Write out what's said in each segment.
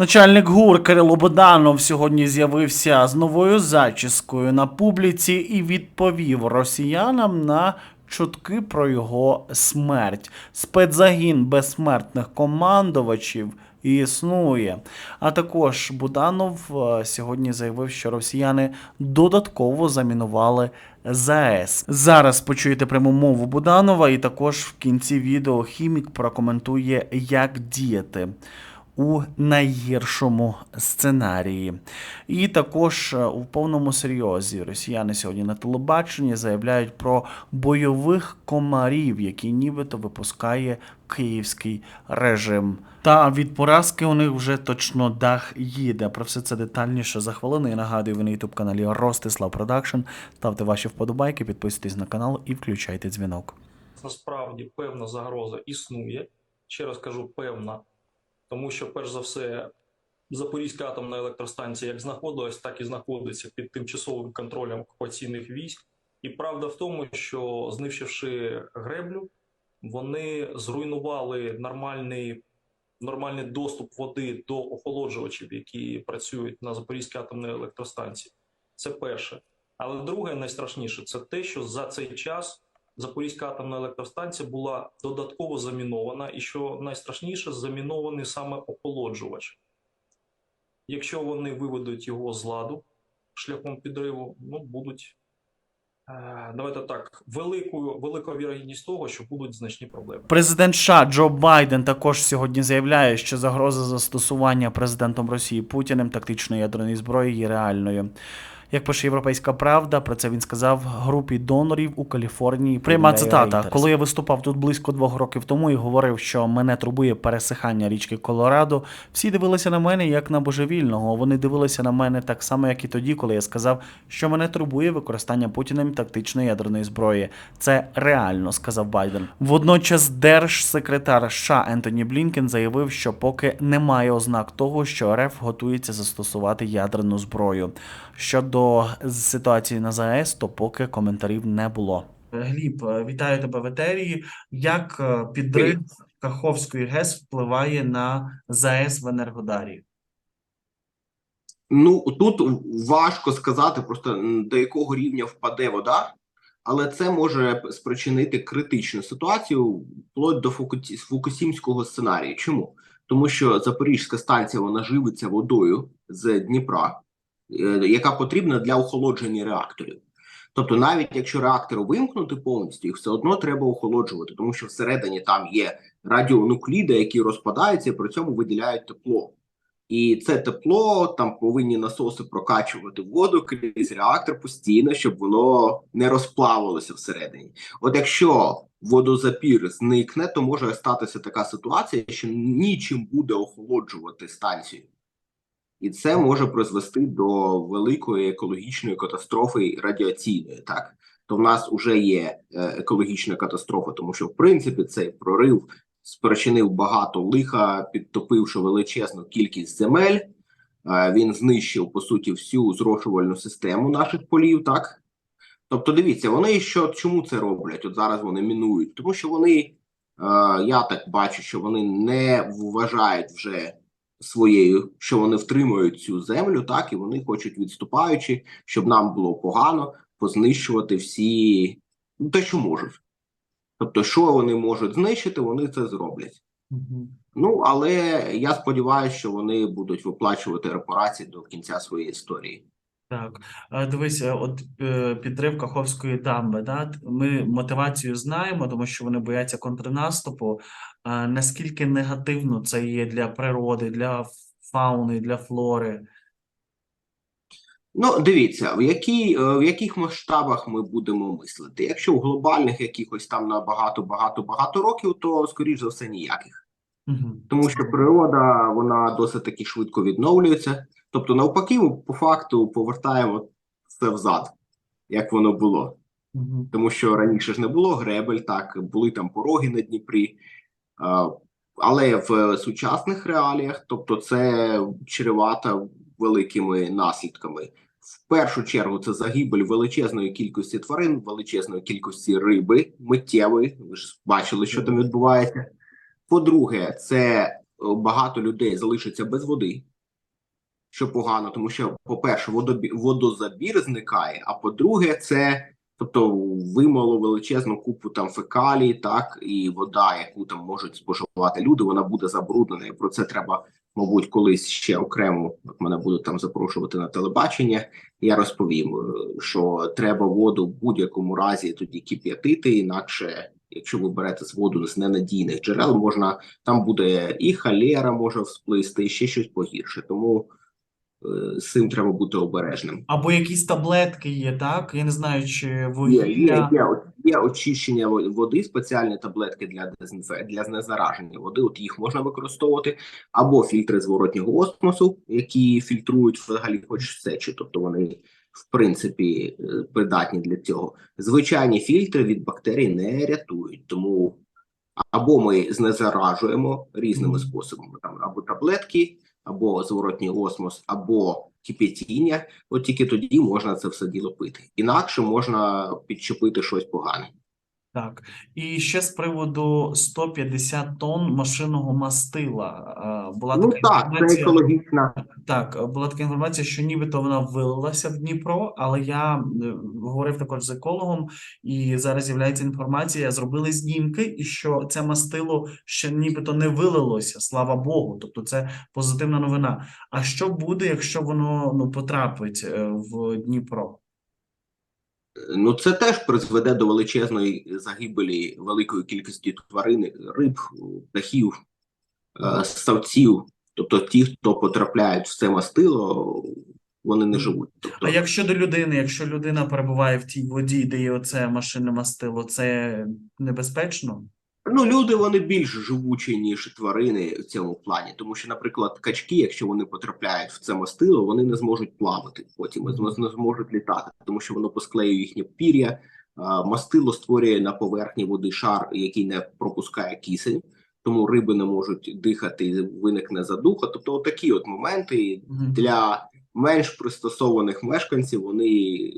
Начальник ГУР Кирило Боданов сьогодні з'явився з новою зачіскою на публіці і відповів росіянам на чутки про його смерть. Спецзагін безсмертних командувачів існує. А також Буданов е, сьогодні заявив, що росіяни додатково замінували ЗАЕС. Зараз почуєте пряму мову Буданова, і також в кінці відео хімік прокоментує, як діяти у найгіршому сценарії. І також е, у повному серйозі росіяни сьогодні на телебаченні заявляють про бойових комарів, які нібито випускає київський режим. Та від поразки у них вже точно дах їде. Про все це детальніше за хвилину. Я нагадую, ви на youtube каналі Ростислав Продакшн. Ставте ваші вподобайки, підписуйтесь на канал і включайте дзвінок. насправді певна загроза існує. Ще раз кажу, певна, тому що, перш за все, Запорізька атомна електростанція як знаходилась, так і знаходиться під тимчасовим контролем окупаційних військ. І правда в тому, що знищивши греблю, вони зруйнували нормальний, нормальний доступ води до охолоджувачів, які працюють на Запорізькій атомній електростанції. Це перше. Але друге, найстрашніше, це те, що за цей час Запорізька атомна електростанція була додатково замінована, і що найстрашніше, замінований саме охолоджувач. Якщо вони виведуть його з ладу шляхом підриву, ну будуть. е, Давайте так, великою, велика вірогідність того, що будуть значні проблеми. Президент США Джо Байден також сьогодні заявляє, що загроза застосування президентом Росії Путіним тактичної ядерної зброї є реальною. Як пише Європейська Правда, про це він сказав групі донорів у Каліфорнії. Пряма цитата. Коли я виступав тут близько двох років тому і говорив, що мене турбує пересихання річки Колорадо, всі дивилися на мене як на божевільного. Вони дивилися на мене так само, як і тоді, коли я сказав, що мене турбує використання Путіним тактичної ядерної зброї. Це реально, сказав Байден. Водночас держсекретар США Ентоні Блінкен заявив, що поки немає ознак того, що РФ готується застосувати ядерну зброю. Щодо ситуації на ЗАЕС, то поки коментарів не було. Гліб, е, вітаю тебе в етері. Як е, підрив Каховської ГЕС впливає на ЗАЕС в Енергодарі? Ну тут важко сказати просто до якого рівня впаде вода, але це може спричинити критичну ситуацію вплоть до Фуку- Фукусімського сценарію. Чому? Тому що Запорізька станція вона живиться водою з Дніпра, е, яка потрібна для охолодження реакторів. Тобто, навіть якщо реактори вимкнути повністю, їх все одно треба охолоджувати, тому що всередині там є радіонукліди, які розпадаються і при цьому виділяють тепло. І це тепло там повинні насоси прокачувати воду крізь реактор постійно, щоб воно не розплавилося всередині. От якщо водозапір зникне, то може статися така ситуація, що нічим буде охолоджувати станцію. І це може призвести до великої екологічної катастрофи радіаційної. Так то в нас вже є е, екологічна катастрофа, тому що в принципі цей прорив спричинив багато лиха, підтопивши величезну кількість земель. Е, Він знищив по суті всю зрошувальну систему наших полів. Так, тобто, дивіться, вони що чому це роблять? От зараз вони мінують, тому що вони, е, я так бачу, що вони не вважають вже своєю, що вони втримують цю землю, так і вони хочуть відступаючи, щоб нам було погано познищувати всі ну, те, що можуть. Тобто, що вони можуть знищити, вони це зроблять. Ну але я сподіваюся, що вони будуть виплачувати репарації до кінця своєї історії. Так, Е, дивись, е, от е, підрив Каховської дамби, да? Ми мотивацію знаємо, тому що вони бояться контрнаступу. Наскільки негативно це є для природи, для фауни, для флори? Ну, дивіться, в які в яких масштабах ми будемо мислити. Якщо в глобальних якихось там на багато багато багато років, то скоріш за все ніяких. Угу. тому що природа вона досить таки швидко відновлюється. Тобто, навпаки, ми по факту повертаємо все взад, як воно було. Угу. Тому що раніше ж не було гребель, так були там пороги на Дніпрі. Але в сучасних реаліях, тобто, це чревато великими наслідками. В першу чергу це загибель величезної кількості тварин, величезної кількості риби, миттєвої. Ви ж бачили, що там відбувається. По-друге, це багато людей залишаться без води, що погано, тому що, по-перше, водозабір зникає, а по-друге, це тобто вимало величезну купу там фекалій, так, і вода, яку там можуть споживати люди, вона буде забруднена. І про це треба, мабуть, колись ще окремо, як мене будуть там запрошувати на телебачення. Я розповім, е, що треба воду в будь-якому разі тоді кип'ятити, інакше. Якщо ви берете з воду з ненадійних джерел, можна там буде і холера може всплисти, і ще щось погірше. Тому е, з цим треба бути обережним. Або якісь таблетки є, так? Я не знаю, чи Є, є, є, є очищення води, спеціальні таблетки для для знезараження води. От їх можна використовувати, або фільтри зворотнього осмосу, які фільтрують взагалі хоч сечу, тобто вони в принципі е, придатні для цього. Звичайні фільтри від бактерій не рятують, тому або ми знезаражуємо різними способами, там або таблетки, або зворотній осмос, або кипятіння. От тільки тоді можна це все діло пити. Інакше можна підчепити щось погане. Так. І ще з приводу 150 тонн машинного мастила. Була Ну така так, це екологічна. Так, була така інформація, що нібито вона вилилася в Дніпро, але я говорив також з екологом, і зараз з'являється інформація, зробили знімки, і що це мастило ще нібито не вилилося, слава Богу. Тобто це позитивна новина. А що буде, якщо воно ну потрапить е, в Дніпро? Ну це теж призведе до величезної загибелі великої кількості тварин, риб, птахів, е, ссавців. Тобто ті, хто потрапляють в це мастило, вони не живуть. Тобто, А якщо до людини, якщо людина перебуває в тій воді, де є оце машинне мастило, це небезпечно? Ну, люди вони більш живучі, ніж тварини в цьому плані. Тому що, наприклад, качки, якщо вони потрапляють в це мастило, вони не зможуть плавати потім, не зможуть літати, тому що воно посклеює їхнє пір'я. Мастило створює на поверхні води шар, який не пропускає кисень, тому риби не можуть дихати, виникне задуха. Тобто, отакі от моменти для менш пристосованих мешканців вони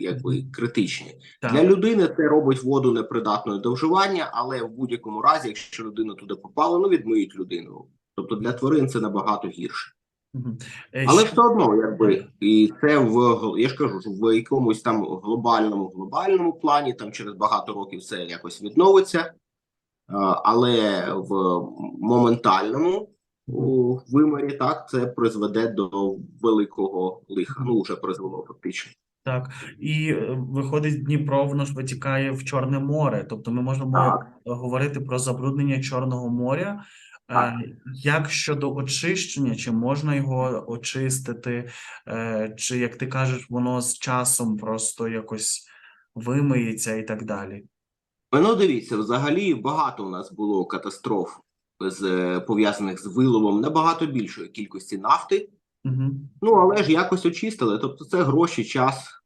якби критичні. Так. Для людини це робить воду непридатною до вживання, але в будь-якому разі, якщо людина туди попала, ну відмиють людину. Тобто для тварин це набагато гірше. Е, Але все одно, якби і це в я ж кажу, що в якомусь там глобальному глобальному плані, там через багато років це якось відновиться. Але в моментальному вимірі так це призведе до великого лиха. Ну вже призвело фактично. Так, і е, виходить, Дніпро, воно ж витікає в Чорне море. Тобто ми можемо Так. говорити про забруднення Чорного моря. Е, Так. Як щодо очищення, чи можна його очистити, Е, чи, як ти кажеш, воно з часом просто якось вимиється і так далі? Ну, дивіться, взагалі багато у нас було катастроф з пов'язаних з виловом набагато більшої кількості нафти. Угу. Ну але ж якось очистили. Тобто, це гроші, час,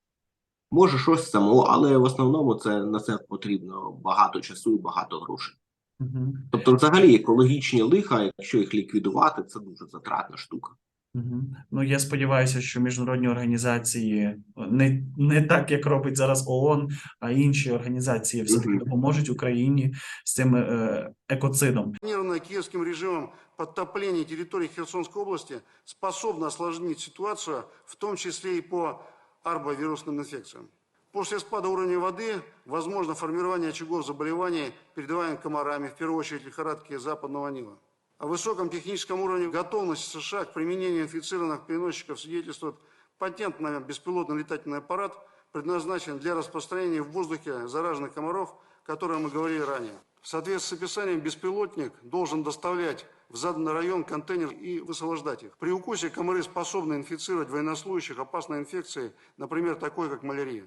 може щось само, але в основному це на це потрібно багато часу і багато грошей. Угу. Тобто, взагалі, екологічні лиха, якщо їх ліквідувати, це дуже затратна штука. Угу. Ну, я сподіваюся, що міжнародні організації е, не, не так, як робить зараз ООН, а інші організації все-таки Мгм. допоможуть Україні з цим е, екоцидом. Планированное киевским режимом подтопление территории Херсонской области способно осложнить ситуацию, в том числе и по арбовирусным инфекциям. После спада уровня воды возможно формирование очагов заболеваний, передаваемых комарами, в первую очередь лихорадки западного Нила. О высоком техническом уровне готовности США к применению инфицированных переносчиков свидетельствует патент на беспилотный летательный аппарат, предназначенный для распространения в воздухе зараженных комаров, о котором мы говорили ранее. В соответствии с описанием, беспилотник должен доставлять в заданный район контейнер и высвобождать их. При укусе комары способны инфицировать военнослужащих опасной инфекцией, например, такой, как малярия.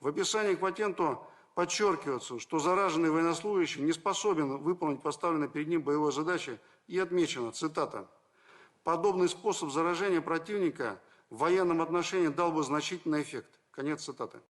В описании к патенту подчеркивается, что зараженный военнослужащий не способен выполнить поставленные перед ним боевые задачи и отмечено, цитата, «Подобный способ заражения противника в военном отношении дал бы значительный эффект». Конец цитаты.